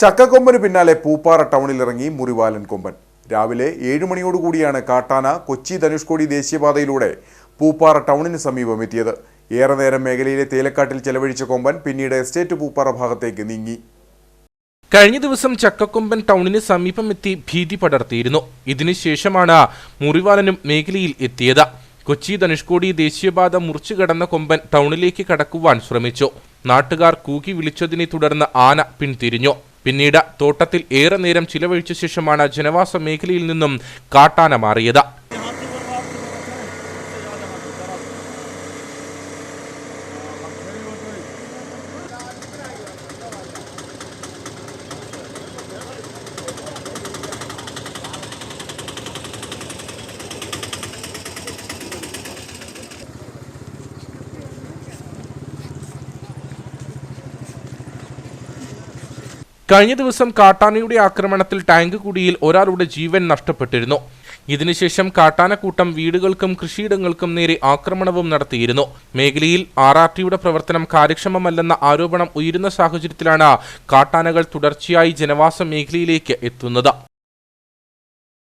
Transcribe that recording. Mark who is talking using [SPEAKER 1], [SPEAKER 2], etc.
[SPEAKER 1] ചക്കക്കൊമ്പന് പിന്നാലെ പൂപ്പാറ ടൗണിലിറങ്ങി മുറിവാലൻ കൊമ്പൻ. രാവിലെ ഏഴുമണിയോടുകൂടിയാണ് കാട്ടാന കൊച്ചി ധനുഷ്കോടി ദേശീയപാതയിലൂടെ പൂപ്പാറ ടൗണിന് സമീപം എത്തിയത്. ഏറെ നേരം മേഖലയിലെ തേലക്കാട്ടിൽ ചെലവഴിച്ച കൊമ്പൻ പിന്നീട് എസ്റ്റേറ്റ് പൂപ്പാറ ഭാഗത്തേക്ക് നീങ്ങി.
[SPEAKER 2] കഴിഞ്ഞ ദിവസം ചക്കക്കൊമ്പൻ ടൗണിന് സമീപമെത്തി ഭീതി പടർത്തിയിരുന്നു. ഇതിനുശേഷമാണ് മുറിവാലനും മേഖലയിൽ എത്തിയത്. കൊച്ചി ധനുഷ്കോടി ദേശീയപാത മുറിച്ചു കടന്ന കൊമ്പൻ ടൗണിലേക്ക് കടക്കുവാൻ ശ്രമിച്ചു. നാട്ടുകാർ കൂകി വിളിച്ചതിനെ തുടർന്ന് ആന പിന്തിരിഞ്ഞു പിന്നീട് തോട്ടത്തിൽ ഏറെ നേരം ചിലവഴിച്ച ശേഷമാണ് ജനവാസ മേഖലയിൽ നിന്നും കാട്ടാന മാറിയത്. കഴിഞ്ഞ ദിവസം കാട്ടാനയുടെ ആക്രമണത്തിൽ ടാങ്ക് കുടിയിൽ ഒരാളുടെ ജീവൻ നഷ്ടപ്പെട്ടിരുന്നു. ഇതിനുശേഷം കാട്ടാനക്കൂട്ടം വീടുകൾക്കും കൃഷിയിടങ്ങൾക്കും നേരെ ആക്രമണവും നടത്തിയിരുന്നു. മേഖലയിൽ ആർ ആർ ടിയുടെ പ്രവർത്തനം കാര്യക്ഷമമല്ലെന്ന ആരോപണം ഉയരുന്ന സാഹചര്യത്തിലാണ് കാട്ടാനകൾ തുടർച്ചയായി ജനവാസ മേഖലയിലേക്ക് എത്തുന്നത്.